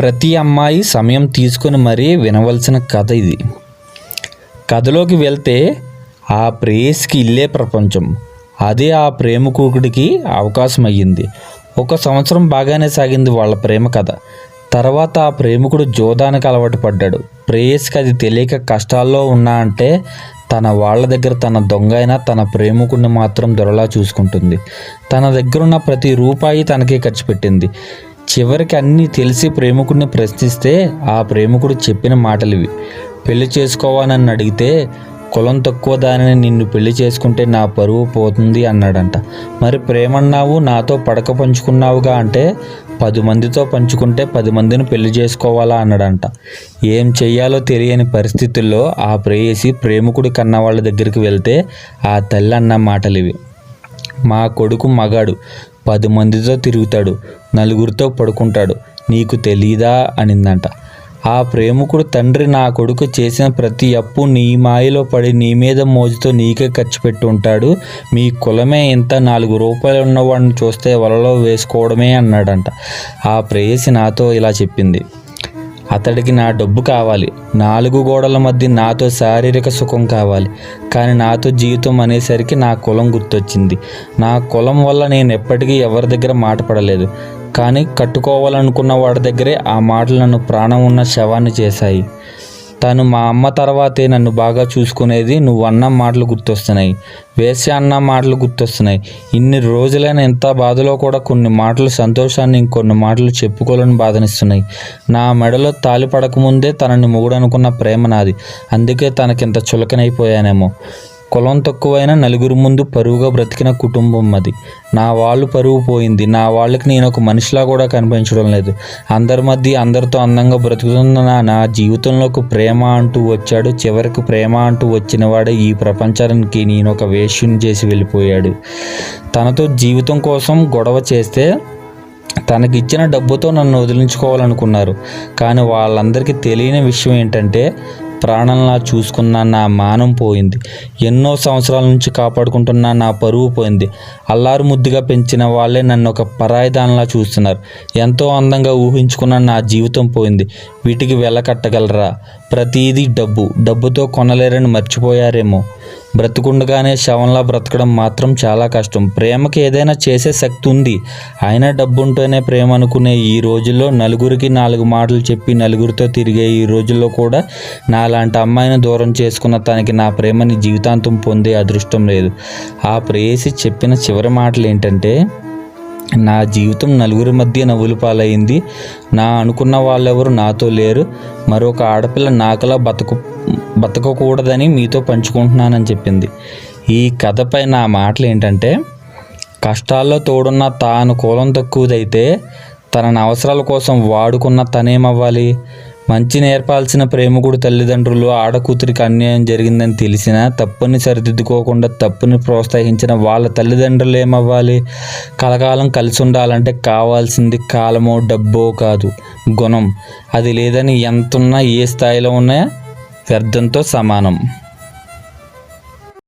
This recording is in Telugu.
ప్రతి అమ్మాయి సమయం తీసుకొని మరీ వినవలసిన కథ ఇది. కథలోకి వెళ్తే ఆ ప్రేయస్కి ఇల్లే ప్రపంచం. అదే ఆ ప్రేమకుడికి అవకాశం అయ్యింది ఒక సంవత్సరం బాగానే సాగింది వాళ్ళ ప్రేమ కథ. తర్వాత ఆ ప్రేమికుడు జోదానికి అలవాటు పడ్డాడు. ప్రేయస్కి అది తెలియక కష్టాల్లో ఉన్నా అంటే తన వాళ్ళ దగ్గర తన దొంగ అయినా తన ప్రేమికుడిని మాత్రం దొరలా చూసుకుంటుంది. తన దగ్గర ఉన్న ప్రతి రూపాయి తనకే ఖర్చు పెట్టింది. చివరికి అన్నీ తెలిసి ప్రేమికుడిని ప్రశ్నిస్తే ఆ ప్రేమికుడు చెప్పిన మాటలివి. పెళ్ళి చేసుకోవాలని అడిగితే కులం తక్కువ దానిని నిన్ను పెళ్ళి చేసుకుంటే నా పరువు పోతుంది అన్నాడంట. మరి ప్రేమన్నావు నాతో పడక పంచుకున్నావుగా అంటే పది మందితో పంచుకుంటే పది మందిని పెళ్ళి చేసుకోవాలా అన్నాడంట. ఏం చెయ్యాలో తెలియని పరిస్థితుల్లో ఆ ప్రేయసి ప్రేమికుడి కన్న వాళ్ళ దగ్గరికి వెళ్తే ఆ తల్లి అన్న మాటలివి. మా కొడుకు మగాడు. పది మందితో తిరుగుతాడు నలుగురితో పడుకుంటాడు. నీకు తెలీదా? అనిందంట. ఆ ప్రేమికుడు తండ్రి నా కొడుకు చేసిన ప్రతి అప్పు నీ మాయలో పడి నీ మీద మోజుతో నీకే ఖర్చు పెట్టి ఉంటాడు. మీ కులమే ఇంత నాలుగు రూపాయలు ఉన్నవాడిని చూస్తే వలలో వేసుకోవడమే అన్నాడంట. ఆ ప్రేయసి నాతో ఇలా చెప్పింది. అతడికి నా డబ్బు కావాలి. నాలుగు గోడల మధ్య నాతో శారీరక సుఖం కావాలి. కానీ నాతో జీవితం అనేసరికి నా కులం గుర్తొచ్చింది. నా కులం వల్ల నేను ఎప్పటికీ ఎవరి దగ్గర మాట పడలేదు. కానీ కట్టుకోవాలనుకున్న వాడి దగ్గరే ఆ మాటలు నన్ను ప్రాణం ఉన్న శవాన్ని చేశాయి. తను మా అమ్మ తర్వాతే నన్ను బాగా చూసుకునేది నువ్వు అన్న మాటలు గుర్తొస్తున్నాయి. వేసే అన్న మాటలు గుర్తొస్తున్నాయి. ఇన్ని రోజులైన ఎంత బాధలో కూడా కొన్ని మాటలు సంతోషాన్ని ఇంకొన్ని మాటలు చెప్పుకోలేని బాధనిస్తున్నాయి. నా మెడలో తాలి పడకముందే తనని మొగుడనుకున్న ప్రేమ నాది. అందుకే తనకింత చులకనైపోయానేమో. కులం తక్కువైన నలుగురు ముందు పరువుగా బ్రతికిన కుటుంబం అది. నా వాళ్ళు పరువు పోయింది. నా వాళ్ళకి నేను ఒక మనిషిలా కూడా కనిపించడం లేదు. అందరి మధ్య అందరితో అందంగా బ్రతుకుతున్న నా జీవితంలోకి ప్రేమ అంటూ వచ్చాడు. చివరికి ప్రేమ అంటూ వచ్చినవాడే ఈ ప్రపంచానికి నేను ఒక వేష్యం చేసి వెళ్ళిపోయాడు. తనతో జీవితం కోసం గొడవ చేస్తే తనకిచ్చిన డబ్బుతో నన్ను వదిలించుకోవాలనుకున్నారు. కానీ వాళ్ళందరికీ తెలియని విషయం ఏంటంటే ప్రాణంలా చూసుకున్న నా మానం పోయింది. ఎన్నో సంవత్సరాల నుంచి కాపాడుకుంటున్న నా పరువు పోయింది. అల్లారు ముద్దుగా పెంచిన వాళ్ళే నన్ను ఒక పరాయిదానిలా చూస్తున్నారు. ఎంతో అందంగా ఊహించుకున్న నా జీవితం పోయింది. వీటికి వెళ్ళకట్టగలరా ప్రతీది డబ్బు. డబ్బుతో కొనలేరని మర్చిపోయారేమో. బ్రతుకుండగానే శవంలా బ్రతకడం మాత్రం చాలా కష్టం. ప్రేమకి ఏదైనా చేసే శక్తి ఉంది. అయినా డబ్బుంటేనే ప్రేమ అనుకునే ఈ రోజుల్లో నలుగురికి నాలుగు మాటలు చెప్పి నలుగురితో తిరిగే ఈ రోజుల్లో కూడా నాలాంటి అమ్మాయిని దూరం చేసుకున్న తనకి నా ప్రేమని జీవితాంతం పొందే అదృష్టం లేదు. ఆ ప్రేయసి చెప్పిన చివరి మాటలు ఏంటంటే నా జీవితం నలుగురి మధ్య నవ్వులు పాలైంది. నా అనుకున్న వాళ్ళెవరు నాతో లేరు. మరొక ఆడపిల్ల నాకలా బతకు బతకకూడదని మీతో పంచుకుంటున్నానని చెప్పింది. ఈ కథపై నా మాటలు ఏంటంటే కష్టాల్లో తోడున్న తాను కులం తక్కువదైతే తనని అవసరాల కోసం వాడుకున్న తనేమవ్వాలి? మంచి నేర్పాల్సిన ప్రేమికుడు తల్లిదండ్రులు ఆడకూతురికి అన్యాయం జరిగిందని తెలిసినా తప్పుని సరిదిద్దుకోకుండా తప్పుని ప్రోత్సహించిన వాళ్ళ తల్లిదండ్రులు ఏమవ్వాలి? కలకాలం కలిసి ఉండాలంటే కావాల్సింది కాలమో డబ్బో కాదు. గుణం. అది లేదని ఎంతున్నా ఏ స్థాయిలో ఉన్నా వ్యర్థంతో సమానం.